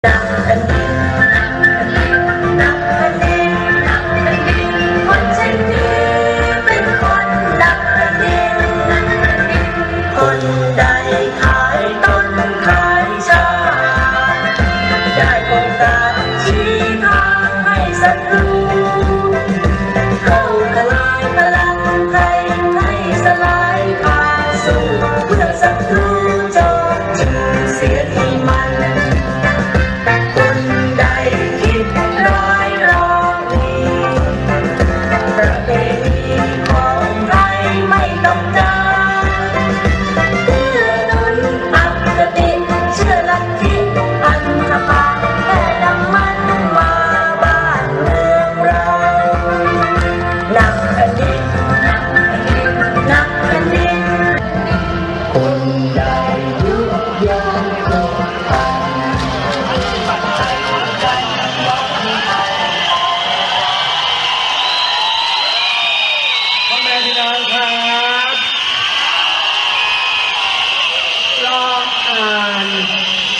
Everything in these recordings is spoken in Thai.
在。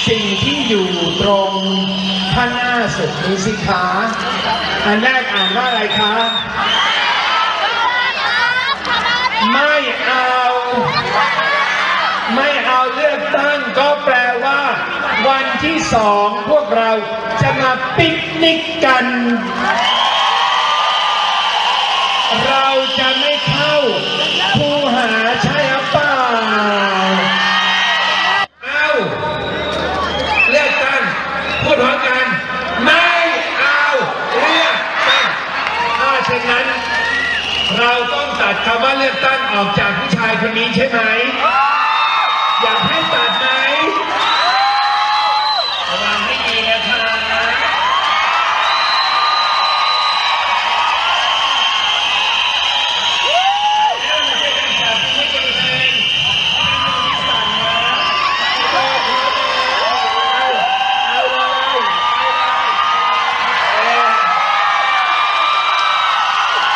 สิ่งที่อยู่ตรงท่างหน้าสุดนี้สิคะอันแรกอ่านว่าอะไรคะ ไม่เอา ไม่เอาเลือกตั้งก็แปลว่า วันที่สองพวกเราจะมาปิกนิกกัน เราจะไม่เข้า ฉะนั้น เราต้องตัดคำว่าเลือกตั้งออกจากผู้ชายคนนี้ใช่ไหม